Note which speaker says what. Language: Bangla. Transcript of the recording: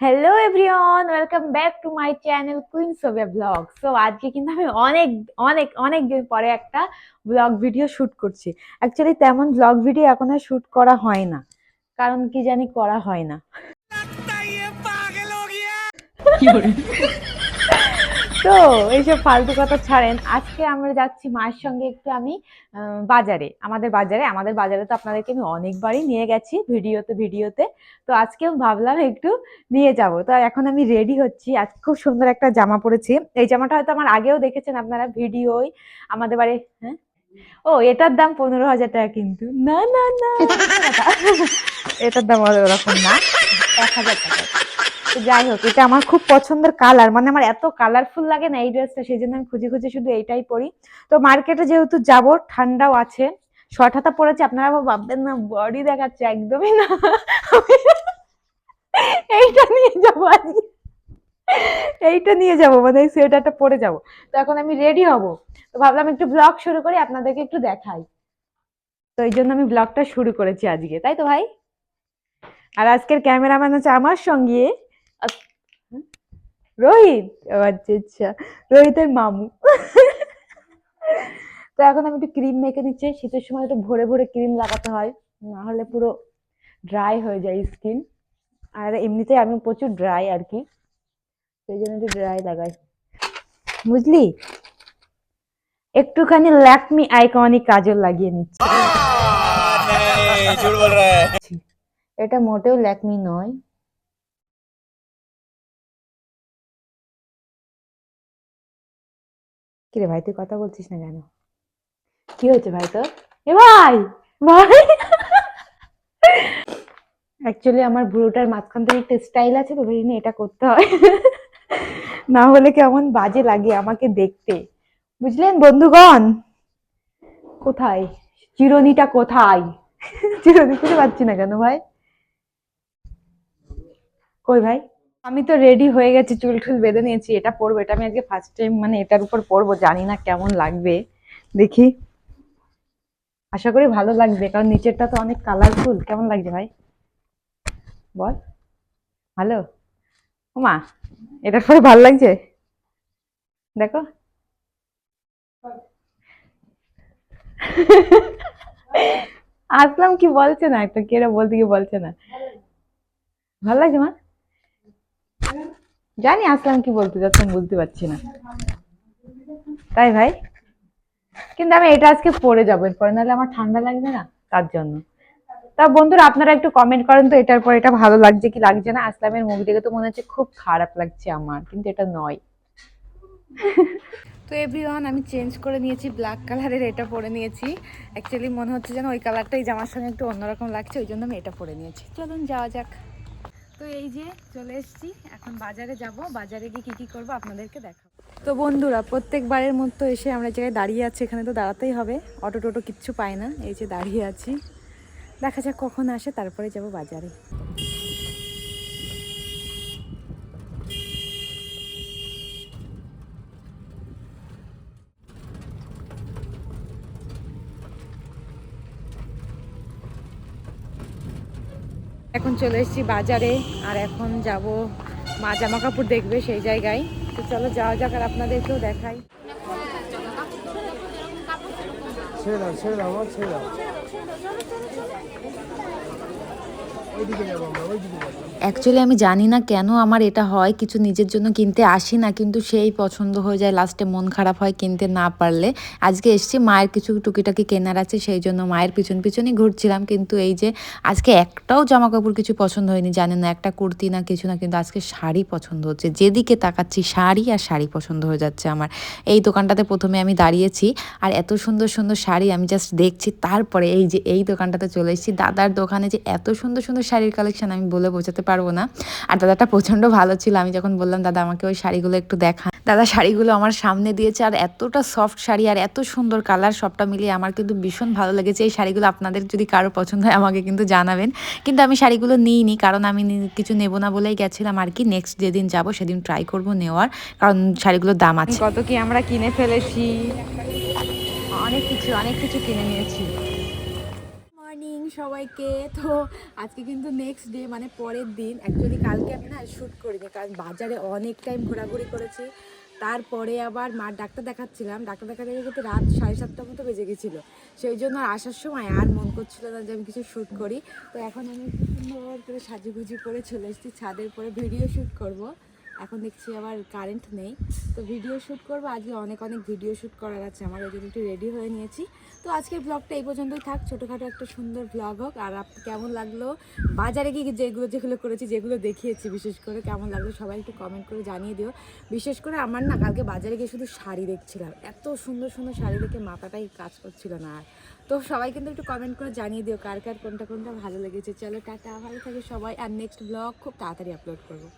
Speaker 1: Hello everyone welcome back to my channel queen Sovia blog so আজকে কিন্তু আমি অনেক অনেক অনেক দিন পরে একটা ব্লগ ভিডিও শ্যুট করছি। অ্যাকচুয়ালি তেমন ব্লগ ভিডিও এখন আর শ্যুট করা হয় না। কারণ কি জানি করা হয় না। তো এইসব ফালতু কথা ছাড়েন আজকে আমরা যাচ্ছি মায়ের সঙ্গে একটু আমি বাজারে আমাদের বাজারে আমাদের বাজারে তো আপনাদেরকে আমি অনেকবারই নিয়ে গেছি ভিডিওতে ভিডিওতে তো আজকেও ভাবলাম একটু নিয়ে যাব তো এখন আমি রেডি হচ্ছি আজকে খুব সুন্দর একটা জামা পরেছি এই জামাটা হয়তো আমার আগেও দেখেছেন আপনারা ভিডিওই আমাদের বাড়ি হ্যাঁ ও এটার দাম পনেরো হাজার টাকা কিন্তু না না না এটার দাম ওরকম না এক হাজার টাকা যাই হোক, এটা আমার খুব পছন্দের কালার মানে আমার এত কালারফুল লাগে না এই ড্রেসটা সেই জন্য আমি খুঁজে খুঁজে শুধু এইটাই পরি। তো মার্কেটে যেহেতু যাব, ঠান্ডাও আছে শর্ট হাতা পরেছি, আপনারা ভাববেন না বডি দেখাচ্ছে একদমই না। এইটা নিয়ে যাব আজকে। এইটা নিয়ে যাব মানে সোয়েটারটা পরে যাব। তো এখন আমি রেডি হব। তো ভাবলাম একটু ব্লগ শুরু করি, আপনাদেরকে একটু দেখাই। তো এই জন্য আমি ব্লগটা শুরু করেছি আজকে, তাই তো ভাই? আর আজকের ক্যামেরাম্যান আছে আমার সঙ্গে? আচ্ছা। রোহিত আচ্ছা আচ্ছা। রোহিতের মামু। তো এখন আমি একটু ক্রিম মেখে দিচ্ছি শীতের সময় একটু ভোরে ভরে ক্রিম লাগাতে হয়। না হলে পুরো ড্রাই হয়ে যায় স্কিন আর এমনিতে আমি প্রচুর ড্রাই আর কি। সেই জন্য একটু ড্রাই লাগাই। বুঝলি? একটুখানি ল্যাকমি আইকনিক কাজল লাগিয়ে নিচ্ছি। এটা মোটেও ল্যাকমি নয়। কিরে ভাই, তুই কথা বলছিস না কেন? কি হয়েছে ভাই তোর? এ ভাই ভাই! অ্যাকচুয়ালি আমার ভুরুটার মাঝখান থেকে একটা স্টাইল আছে তো ভেবেছি এটা করতে হয়। না হলে কেমন বাজে লাগে আমাকে দেখতে। বুঝলেন বন্ধুগণ? কোথায়? চিরনিটা কোথায়? চিরনি খুঁজে পাচ্ছি না কেন ভাই? কই ভাই? আমি তো রেডি হয়ে গেছি, চুল টুল বেঁধে নিয়েছি, এটা পরবো, এটা আমি আজকে ফার্স্ট টাইম মানে এটার উপর পরবো, জানি না কেমন লাগবে, দেখি। আশা করি ভালো লাগবে, কারণ নিচেরটা তো অনেক কালারফুল কেমন লাগছে ভাই? বল। ভালো? ওমা, এটার পরে ভালো লাগছে? দেখো। আসলাম কি বলছে না একটা কেরা বলতে কি বলছে না। ভালো লাগছে মা? জানি আসলাম কি বলতে যাচ্ছে আমি বুঝতে পারছি না। তাই ভাই? কিন্তু আমি এটা আজকে পরে যাব, এরপরে নাহলে আমার ঠান্ডা লাগবে না, তার জন্য। তা বন্ধুরা, আপনারা একটু কমেন্ট করেন তো, এটার পর এটা ভালো লাগছে কি লাগছে না? আসলামের মুখ দেখে তো মনে হচ্ছে খুব খারাপ লাগছে আমার, কিন্তু এটা নয়। তো এভরিওয়ান আমি চেঞ্জ করে নিয়েছি ব্ল্যাক কালারের এটা পরে নিয়েছি। অ্যাকচুয়ালি মনে হচ্ছে যেন ওই কালারটাই জামার সঙ্গে একটু অন্যরকম লাগছে, ওই জন্য আমি এটা পরে নিয়েছি। চলুন, যাওয়া যাক। তো এই যে চলে এসেছি, এখন বাজারে যাব। বাজারে গিয়ে কী কী করব আপনাদেরকে দেখাবো। তো বন্ধুরা, প্রত্যেকবারের মতো এসে আমরা জায়গায় দাঁড়িয়ে আছি, এখানে তো দাঁড়াতেই হবে। অটো টোটো কিচ্ছু পায় না, এই যে দাঁড়িয়ে আছি। দেখা যাক কখন আসে, তারপরে যাব বাজারে। এখন চলে এসেছি বাজারে, আর এখন যাব মা জামা কাপড় দেখবে সেই জায়গায়। তো চলো যাওয়া যাক আর আপনাদেরকেও দেখাই।
Speaker 2: ছেড়ে দাও ছেড়ে দাও ছেড়ে দাও ওইদিকে যাব আমরা ওইদিকে যাব
Speaker 3: অ্যাকচুয়ালি আমি জানি না কেন আমার এটা হয়। কিছু নিজের জন্য কিনতে আসি না, কিন্তু সেই পছন্দ হয়ে যায়। লাস্টে মন খারাপ হয় কিনতে না পারলে। আজকে এসছি, মায়ের কিছু টুকিটাকি কেনার আছে, সেই জন্য মায়ের পিছন পিছনই ঘুরছিলাম। কিন্তু এই যে আজকে একটাও জামা কাপড় কিছু পছন্দ হয়নি জানেন না, একটা কুর্তি না কিছু না, কিন্তু আজকে শাড়ি পছন্দ হচ্ছে। যেদিকে তাকাচ্ছি, শাড়ি আর শাড়ি পছন্দ হয়ে যাচ্ছে আমার। এই দোকানটাতে প্রথমে আমি দাঁড়িয়েছি, আর এত সুন্দর সুন্দর শাড়ি আমি জাস্ট দেখছি। তারপরে এই যে এই দোকানটাতে চলে এসেছি। দাদার দোকানে যে এত সুন্দর সুন্দর শাড়ির কালেকশন আমি বলে বোঝাতে পারব না। আর দাদাটা প্রচণ্ড ভালো ছিল। আমি যখন বললাম, দাদা, আমাকে ওই শাড়িগুলো একটু দেখা। দাদা শাড়িগুলো আমার সামনে দিয়েছে আর এতটা সফট শাড়ি আর এত সুন্দর কালার সবটা মিলিয়ে আমার কিন্তু ভীষণ ভালো লেগেছে। এই শাড়িগুলো আপনাদের যদি কারও পছন্দ হয়, আমাকে কিন্তু জানাবেন। কিন্তু আমি শাড়িগুলো নিইনি, কারণ আমি কিছু নেব না বলেই গেছিলাম আর কি। নেক্সট যেদিন যাব, সেদিন ট্রাই করব নেওয়ার, কারণ শাড়িগুলোর দাম আছে।
Speaker 1: কত কি আমরা কিনে ফেলেছি। অনেক কিছু অনেক কিছু কিনে নিয়েছি। সবাইকে। তো আজকে কিন্তু নেক্সট ডে মানে পরের দিন অ্যাকচুয়ালি কালকে আমি না শ্যুট করিনি, কারণ বাজারে অনেক টাইম ঘোরাঘুরি করেছি। তারপরে আবার মার ডাক্তার দেখাচ্ছিলাম, ডাক্তার দেখাতে কিন্তু রাত সাড়ে সাতটার মতো বেজে গেছিল। সেই জন্য আসার সময় আর মন করছিল না যে আমি কিছু শ্যুট করি। তো এখন আমি সুন্দর করে সাজুগুজি করে চলে এসেছি, ছাদের পরে ভিডিও শ্যুট করব। এখন দেখছি আবার কারেন্ট নেই। তো ভিডিও শ্যুট করব। আজকে অনেক অনেক ভিডিও শ্যুট করার আছে আমার, ওই জন্য একটু রেডি হয়ে নিয়েছি। তো আজকের ব্লগটা এই পর্যন্তই থাক। ছোটোখাটো একটা সুন্দর ব্লগ হোক। আর কেমন লাগল? বাজারে গিয়ে যেগুলো যেগুলো করেছি, যেগুলো দেখিয়েছি, বিশেষ করে কেমন লাগল সবাই একটু কমেন্ট করে জানিয়ে দিও। বিশেষ করে আমার না কালকে বাজারে গিয়ে শুধু শাড়ি দেখছিলাম। এত সুন্দর সুন্দর শাড়ি দেখে মাথাটাই কাজ করছিল না আর। তো সবাই কিন্তু একটু কমেন্ট করে জানিয়ে দিও, কার কার, কোনটা কোনটা ভালো লেগেছে। চলো, টাটা। ভালো থাকে সবাই। আর নেক্সট ব্লগ খুব তাড়াতাড়ি আপলোড করব।